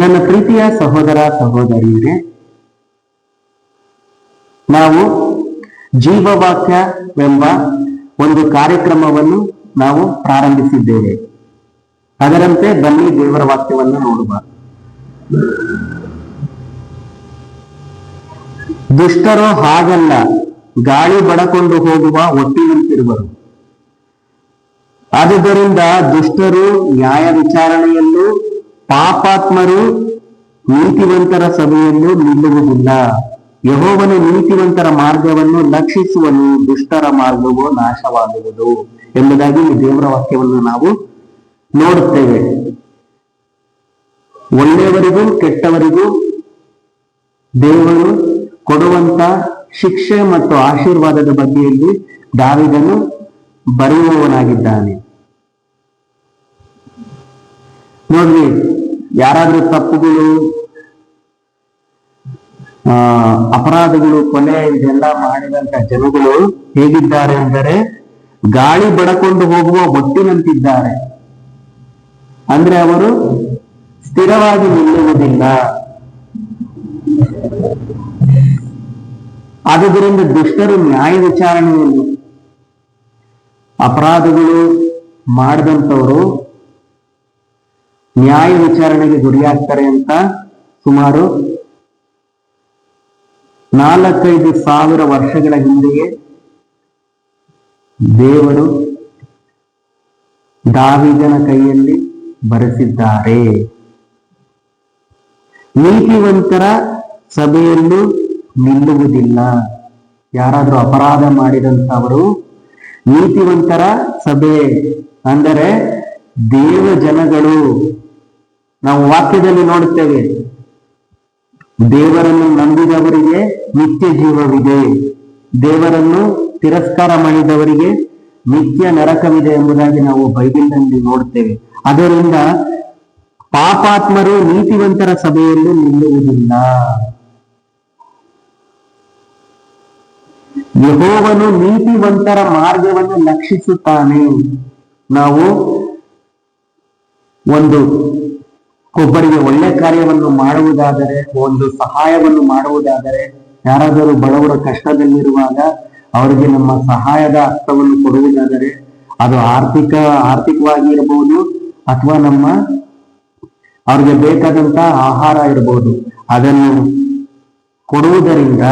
ನನ್ನ ಪ್ರೀತಿಯ ಸಹೋದರ ಸಹೋದರಿಯರೇ, ನಾವು ಜೀವವಾಕ್ಯವೆಂಬ ಒಂದು ಕಾರ್ಯಕ್ರಮವನ್ನು ನಾವು ಪ್ರಾರಂಭಿಸಿದ್ದೇವೆ. ಅದರಂತೆ ಬನ್ನಿ ದೇವರ ವಾಕ್ಯವನ್ನು ನೋಡುವ. ದುಷ್ಟರು ಹಾಗಲ್ಲ, ಗಾಳಿ ಬಡಕೊಂಡು ಹೋಗುವ ಒಟ್ಟಿನಂತಿರುವರು ಆದುದರಿಂದ ದುಷ್ಟರು ನ್ಯಾಯ ವಿಚಾರಣೆಯಲ್ಲೂ ಪಾಪಾತ್ಮರು ನೀತಿವಂತರ ಸಭೆಯನ್ನು ನಿಲ್ಲುವುದಿಲ್ಲ. ಯಹೋವನು ನೀತಿವಂತರ ಮಾರ್ಗವನ್ನು ಲಕ್ಷಿಸುವನು, ದುಷ್ಟರ ಮಾರ್ಗವು ನಾಶವಾಗುವುದು ಎಂಬುದಾಗಿ ಈ ದೇವರ ವಾಕ್ಯವನ್ನು ನಾವು ನೋಡುತ್ತೇವೆ. ಒಳ್ಳೆಯವರಿಗೂ ಕೆಟ್ಟವರಿಗೂ ದೇವರು ಕೊಡುವಂತ ಶಿಕ್ಷೆ ಮತ್ತು ಆಶೀರ್ವಾದದ ಬಗ್ಗೆಯಲ್ಲಿ ದಾವಿದನು ಬರೆಯುವವನಾಗಿದ್ದಾನೆ. ನೋಡ್ರಿ ಯಾರಾದ್ರೂ ತಪ್ಪುಗಳು, ಆ, ಅಪರಾಧಗಳು, ಕೊಲೆ, ಇದೆಲ್ಲ ಮಾಡಿದಂತ ಜನಗಳು ಹೇಗಿದ್ದಾರೆ ಅಂದರೆ ಗಾಳಿ ಬಡಕೊಂಡು ಹೋಗುವ ಒಟ್ಟಿನಂತಿದ್ದಾರೆ ಅಂದ್ರೆ ಅವರು ಸ್ಥಿರವಾಗಿ ನಿಲ್ಲುವುದಿಲ್ಲ. ಆದುದರಿಂದ ದುಷ್ಟರು ನ್ಯಾಯ ವಿಚಾರಣೆಯಲ್ಲಿ ಅಪರಾಧಗಳು ಮಾಡಿದಂಥವರು ನ್ಯಾಯ ವಿಚಾರಣೆಗೆ ಗುರಿಯಾಗ್ತಾರೆ ಅಂತ ಸುಮಾರು ನಾಲ್ಕೈದು ಸಾವಿರ ವರ್ಷಗಳ ಹಿಂದೆಯೇ ದೇವರು ದಾವಿದನ ಕೈಯಲ್ಲಿ ಬರೆಸಿದ್ದಾರೆ. ನೀತಿವಂತರ ಸಭೆಯಲ್ಲೂ ನಿಲ್ಲುವುದಿಲ್ಲ. ಯಾರಾದರೂ ಅಪರಾಧ ಮಾಡಿದಂತವರು ನೀತಿವಂತರ ಸಭೆ ಅಂದರೆ ದೇವ ಜನಗಳು ನಾವು ವಾಕ್ಯದಲ್ಲಿ ನೋಡುತ್ತೇವೆ. ದೇವರನ್ನು ನಂಬಿದವರಿಗೆ ನಿತ್ಯ ಜೀವವಿದೆ. ದೇವರನ್ನು ತಿರಸ್ಕಾರ ಮಾಡಿದವರಿಗೆ ನಿತ್ಯ ನರಕವಿದೆ ಎಂಬುದಾಗಿ ನಾವು ಬೈಬಲ್ನಲ್ಲಿ ನೋಡುತ್ತೇವೆ. ಅದರಿಂದ ಪಾಪಾತ್ಮರು ನೀತಿವಂತರ ಸಭೆಯಲ್ಲಿ ನಿಲ್ಲುವುದಿಲ್ಲ. ಯಹೋವನು ನೀತಿವಂತರ ಮಾರ್ಗವನ್ನು ಲಕ್ಷಿಸುತ್ತಾನೆ. ನಾವು ಒಂದು ಒಬ್ಬರಿಗೆ ಒಳ್ಳೆ ಕಾರ್ಯವನ್ನು ಮಾಡುವುದಾದರೆ, ಒಂದು ಸಹಾಯವನ್ನು ಮಾಡುವುದಾದರೆ, ಯಾರಾದರೂ ಬಡವರ ಕಷ್ಟದಲ್ಲಿರುವಾಗ ಅವರಿಗೆ ನಮ್ಮ ಸಹಾಯದ ಅರ್ಥವನ್ನು ಕೊಡುವುದಾದರೆ, ಅದು ಆರ್ಥಿಕ, ಆರ್ಥಿಕವಾಗಿ ಇರಬಹುದು ಅಥವಾ ನಮ್ಮ ಅವ್ರಿಗೆ ಬೇಕಾದಂತ ಆಹಾರ ಇರಬಹುದು. ಅದನ್ನು ಕೊಡುವುದರಿಂದ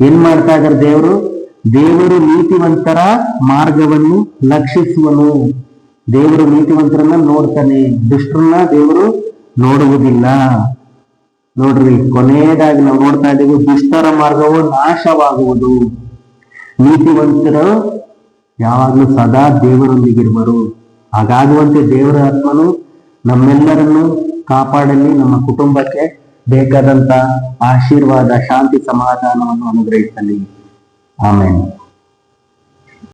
ಏನ್ ಮಾಡ್ತಾ ಇದ್ದಾರೆ ದೇವರು? ದೇವರು ನೀತಿವಂತರ ಮಾರ್ಗವನ್ನು ಲಕ್ಷಿಸುವನು. ದೇವರು ನೀತಿವಂತರನ್ನ ನೋಡ್ತಾನೆ. ದುಷ್ಟರನ್ನ ದೇವರು ನೋಡುವುದಿಲ್ಲ. ನೋಡ್ರಿ, ಕೊನೆಯದಾಗಿ ನಾವು ನೋಡ್ತಾ ಇದ್ದೀವಿ, ದುಷ್ಟರ ಮಾರ್ಗವು ನಾಶವಾಗುವುದು. ನೀತಿವಂತರು ಯಾವಾಗಲೂ ಸದಾ ದೇವರೊಂದಿಗಿರುವರು. ಹಾಗಾಗುವಂತೆ ದೇವರ ಆತ್ಮನು ನಮ್ಮೆಲ್ಲರನ್ನು ಕಾಪಾಡಲಿ, ನಮ್ಮ ಕುಟುಂಬಕ್ಕೆ ಬೇಕಾದಂತ ಆಶೀರ್ವಾದ, ಶಾಂತಿ, ಸಮಾಧಾನವನ್ನು ಅನುಗ್ರಹಿಸಲಿ. ಆಮೇಲೆ